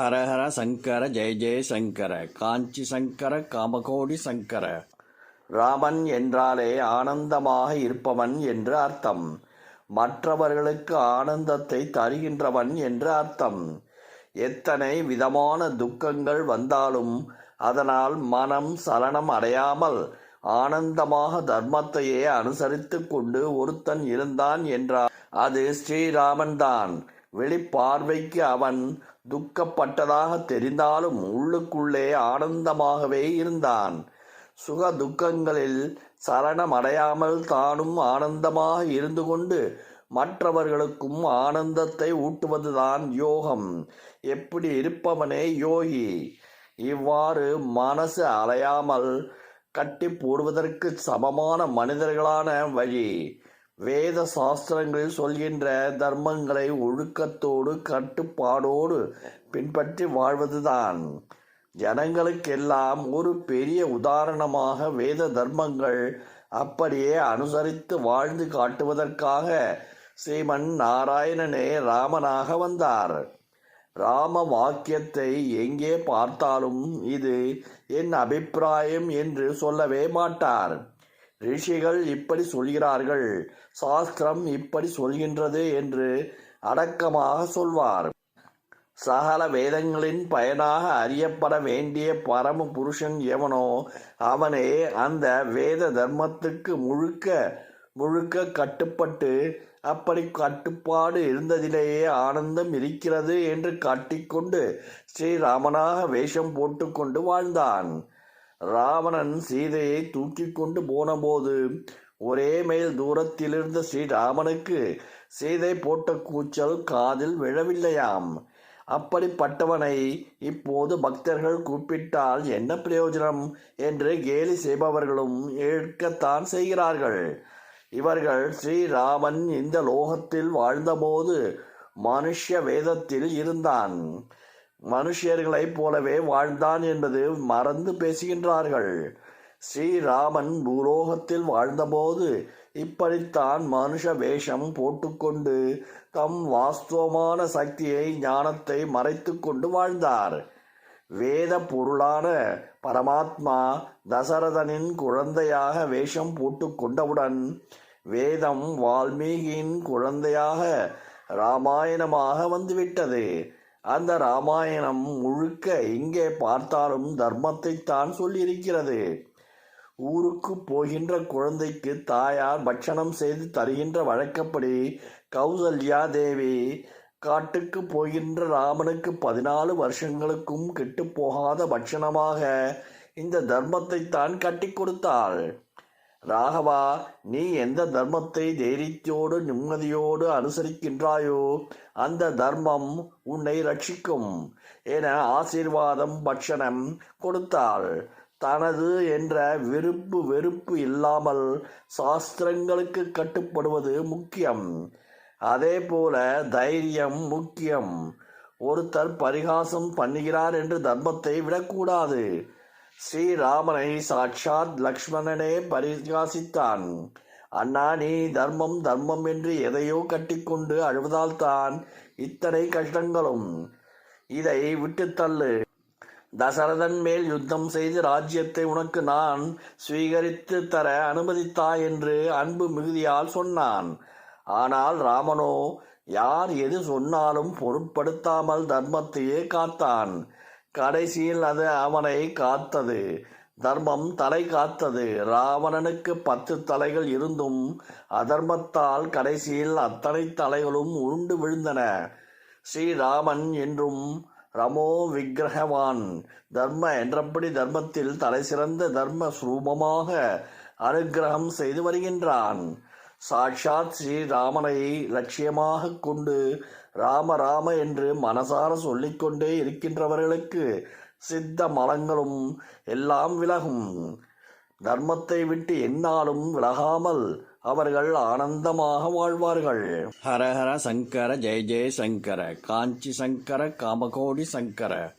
ஹரஹர சங்கர ஜெய ஜெய சங்கர காஞ்சி சங்கர காமகோடி சங்கர. ராமன் என்றாலே ஆனந்தமாக இருப்பவன் என்று அர்த்தம். மற்றவர்களுக்கு ஆனந்தத்தை தருகின்றவன் என்று அர்த்தம். எத்தனை விதமான துக்கங்கள் வந்தாலும் அதனால் மனம் சலனம் அடையாமல் ஆனந்தமாக தர்மத்தையே அனுசரித்துக் கொண்டு ஒருத்தன் இருந்தான் என்றால் அது ஸ்ரீராமன் தான் வெளிப்பார்வைக்கு அவன் துக்கப்பட்டதாக தெரிந்தாலும் உள்ளுக்குள்ளே ஆனந்தமாகவே இருந்தான். சுக துக்கங்களில் சரணமடையாமல் தானும் ஆனந்தமாக இருந்து கொண்டு மற்றவர்களுக்கும் ஆனந்தத்தை ஊட்டுவதுதான் யோகம். எப்படி இருப்பவனே யோகி? இவ்வாறு மனசு அலையாமல் கட்டி போடுவதற்கு சமமான மனிதர்களான வழி. வேத சாஸ்திரங்களில் சொல்கின்ற தர்மங்களை ஒழுக்கத்தோடு கட்டுப்பாடோடு பின்பற்றி வாழ்வதுதான். ஜனங்களுக்கெல்லாம் ஒரு பெரிய உதாரணமாக வேத தர்மங்கள் அப்படியே அனுசரித்து வாழ்ந்து காட்டுவதற்காக ஸ்ரீமன் நாராயணனே ராமனாக வந்தார். ராம வாக்கியத்தை எங்கே பார்த்தாலும் இது என் அபிப்பிராயம் என்று சொல்லவே மாட்டார். ரிஷிகள் இப்படி சொல்கிறார்கள். சாஸ்திரம் இப்படி சொல்கின்றது என்று அடக்கமாக சொல்வார். சகல வேதங்களின் பயனாக அறியப்பட வேண்டிய பரம புருஷன் எவனோ அவனே அந்த வேத தர்மத்துக்கு முழுக்க முழுக்க கட்டுப்பட்டு அப்படி கட்டுப்பாடு இருந்ததிலேயே ஆனந்தம் இருக்கிறது என்று காட்டிக்கொண்டு ஸ்ரீராமனாக வேஷம் போட்டுக்கொண்டு வாழ்ந்தான். ராவணன் சீதையை தூக்கி கொண்டு போனபோது ஒரே மைல் தூரத்திலிருந்த ஸ்ரீராமனுக்கு சீதை போட்ட கூச்சல் காதில் விழவில்லையாம். அப்படிப்பட்டவனை இப்போது பக்தர்கள் கூப்பிட்டால் என்ன பிரயோஜனம் என்று கேலி செய்பவர்களும் ஏற்கத்தான் செய்கிறார்கள். இவர்கள் ஸ்ரீராமன் இந்த லோகத்தில் வாழ்ந்தபோது மனுஷ வேதத்தில் இருந்தான். மனுஷியர்களைப் போலவே வாழ்ந்தான் என்பது மறந்து பேசுகின்றார்கள். ஸ்ரீராமன் பூலோகத்தில் வாழ்ந்தபோது இப்படித்தான் மனுஷ வேஷம் போட்டுக்கொண்டு தம் வாஸ்தவமான சக்தியை ஞானத்தை மறைத்து கொண்டு வாழ்ந்தார். வேத பொருளான பரமாத்மா தசரதனின் குழந்தையாக வேஷம் போட்டு கொண்டவுடன் வேதம் வால்மீகியின் குழந்தையாக ராமாயணமாக வந்துவிட்டது. அந்த ராமாயணம் முழுக்க எங்கே பார்த்தாலும் தர்மத்தை தான் சொல்லியிருக்கிறது. ஊருக்கு போகின்ற குழந்தைக்கு தாயார் பட்சணம் செய்து தருகின்ற வழக்கப்படி கௌசல்யா தேவி காட்டுக்கு போகின்ற ராமனுக்கு பதினாலு வருஷங்களுக்கும் கெட்டு போகாத பட்சணமாக இந்த தர்மத்தை தான் கட்டி கொடுத்தாள். ராகவா நீ எந்த தர்மத்தை தைரியத்தோடு நிம்மதியோடு அனுசரிக்கின்றாயோ அந்த தர்மம் உன்னை ரட்சிக்கும் என ஆசீர்வாதம் பட்சணம் கொடுத்தாள். தனது என்ற வெறுப்பு வெறுப்பு இல்லாமல் சாஸ்திரங்களுக்கு கட்டுப்படுவது முக்கியம். அதே போல தைரியம் முக்கியம். ஒருத்தர் பரிகாசம் பண்ணுகிறார் என்று தர்மத்தை விடக்கூடாது. ஸ்ரீராமனை சாட்சாத் லக்ஷ்மணனே பரிகாசித்தான். அண்ணா நீ தர்மம் தர்மம் என்று எதையோ கட்டிக்கொண்டு அழுவதால் தான் இத்தனை கஷ்டங்களும். இதை விட்டுத்தள்ளு தசரதன் மேல் யுத்தம் செய்து ராஜ்யத்தை உனக்கு நான் ஸ்வீகரித்து தர அனுமதித்தா என்று அன்பு மிகுதியால் சொன்னான். ஆனால் ராமனோ யார் எது சொன்னாலும் பொருட்படுத்தாமல் தர்மத்தையே காத்தான். கடைசியில் அது அவனை காத்தது. தர்மம் தலை காத்தது. ராவணனுக்கு பத்து தலைகள் இருந்தும் அதர்மத்தால் கடைசியில் அத்தனை தலைகளும் உருண்டு விழுந்தன. ஸ்ரீராமன் என்றும் ரமோ விக்கிரகவான். தர்ம என்றபடி தர்மத்தில் தலை சிறந்த தர்ம ஸ்ரூபமாக அனுகிரகம் செய்து வருகின்றான். சாட்சாத் ஸ்ரீராமனை லட்சியமாக கொண்டு ராம ராம என்று மனசார சொல்லிக்கொண்டே இருக்கின்றவர்களுக்கு சித்த மலங்களும் எல்லாம் விலகும். தர்மத்தை விட்டு எந்நாளும் விலகாமல் அவர்கள் ஆனந்தமாக வாழ்வார்கள். ஹரஹர சங்கர ஜெய ஜெய சங்கர காஞ்சி சங்கர காமகோடி சங்கர.